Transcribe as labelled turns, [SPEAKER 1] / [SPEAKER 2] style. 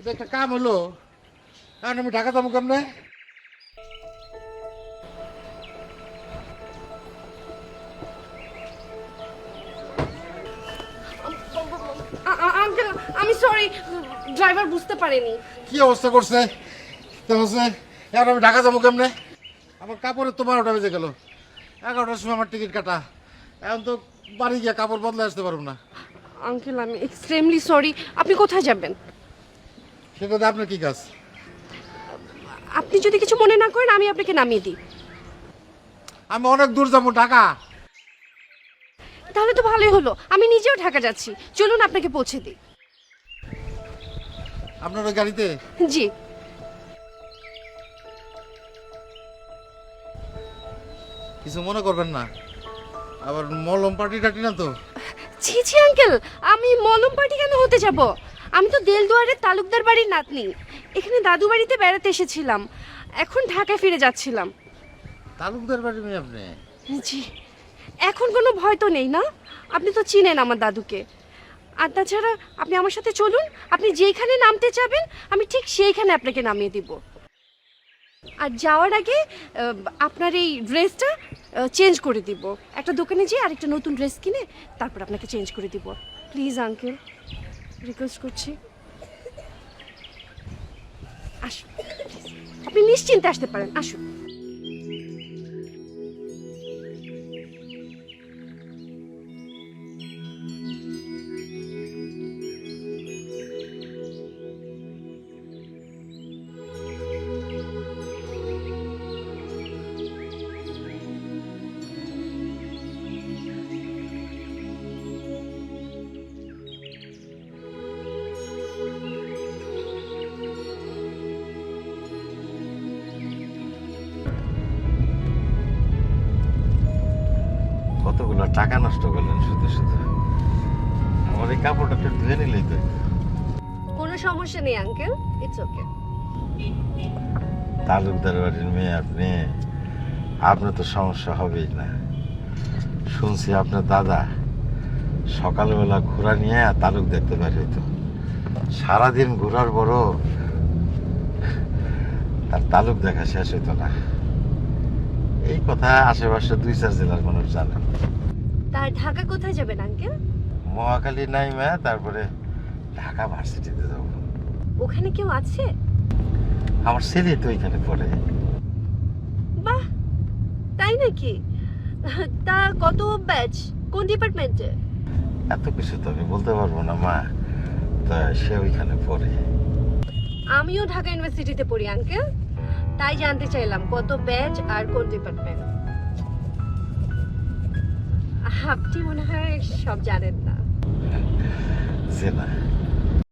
[SPEAKER 1] এটা একটা কাম হলো এখন আমি ঢাকা যাব কেমনে
[SPEAKER 2] আঙ্কেল আমি সরি ড্রাইভার বুঝতে পারেনি.
[SPEAKER 1] কি অবস্থা করছে? তো হচ্ছে? এখন আমি ঢাকা যাব কেমনে? আমার কাপড়ের তো বারোটা বেজে গেল। এগারোটার সময় আমার টিকিট কাটা। এখন তো বাড়ি গিয়ে কাপড় বদলে আসতে পারব না।
[SPEAKER 2] আঙ্কেল আমি এক্সট্রিমলি সরি আপনি কোথায় যাবেন?
[SPEAKER 1] সেটাতে আপনার কি কাজ?
[SPEAKER 2] আপনি যদি কিছু মনে না করেন আমি আপনাকে নামিয়ে দিই।
[SPEAKER 1] আমি অনেক দূর যাব ঢাকা।
[SPEAKER 2] তাহলে তো ভালোই হলো। আমি নিজেও ঢাকা যাচ্ছি। চলুন আপনাকে পৌঁছে দিই।
[SPEAKER 1] আপনার ওই গাড়িতে?
[SPEAKER 2] জি।
[SPEAKER 1] কিছু মনে করবেন না। আবার মলম পার্টি টাটি না তো?
[SPEAKER 2] ছি ছি আঙ্কেল! আমি মলম পার্টি কেন হতে যাব? আমি তো দেলদুয়ারের তালুকদার বাড়ির নাতনি। এখানে দাদু বাড়িতে বেড়াতে এসেছিলাম। এখন ঢাকায় ফিরে যাচ্ছিলাম।
[SPEAKER 1] তালুকদার বাড়ি মেয়ে আপনি?
[SPEAKER 2] জি। এখন কোনো ভয় তো নেই না? আপনি তো চিনেন আমার দাদুকে। আর তাছাড়া আপনি আমার সাথে চলুন আপনি যেইখানে নামতে চাবেন আমি ঠিক সেইখানে আপনাকে নামিয়ে দিব। আর যাওয়ার আগে আপনার এই ড্রেসটা চেঞ্জ করে দিব। একটা দোকানে যেয়ে আরেকটা নতুন ড্রেস কিনে তারপর আপনাকে চেঞ্জ করে দিব। Please uncle. রিকোয়েস্ট করছি। আসুন। আপনি নিশ্চিন্তে আসতে পারেন আসুন।
[SPEAKER 3] টাকা নষ্ট করলেন শুধু শুধু? আমার এই কাপড়টা একটু ধুয়ে নিলেই তো।
[SPEAKER 2] কোনো সমস্যা নেই আঙ্কেল ইটস ওকে
[SPEAKER 3] তালুকদার বাড়ির মেয়ে আপনি আপনার তো সমস্যা হবেই না। শুনছি আপনার দাদা সকালবেলা ঘোরা নিয়ে তালুক দেখতে বের হইতো। সারাদিন ঘোরার বড় তার তালুক দেখা শেষ হইতো না। এই কথা আশেপাশে দুই চার জেলার মানুষ জানে।
[SPEAKER 2] তা ঢাকা কোথায় যাবেন আঙ্কেল?
[SPEAKER 3] মহাখালী নাইমা তারপরে ঢাকা ভার্সিটিতে যাব।
[SPEAKER 2] ওখানে কেউ আছে?
[SPEAKER 3] আমার ছেলে তো এখানে পড়ে।
[SPEAKER 2] বাহ! তাই নাকি? তা কত ব্যাচ? কোন ডিপার্টমেন্টে?
[SPEAKER 3] এত কিছু তো আমি বলতে পারব না মা। তা সে ওইখানে পড়ে।
[SPEAKER 2] আমিও ঢাকা ইউনিভার্সিটিতে পড়ি আঙ্কেল। তাই জানতে চাইলাম কত ব্যাচ আর কোন ডিপার্টমেন্ট আপনি মনে হয় সব জানেন না।
[SPEAKER 3] যে না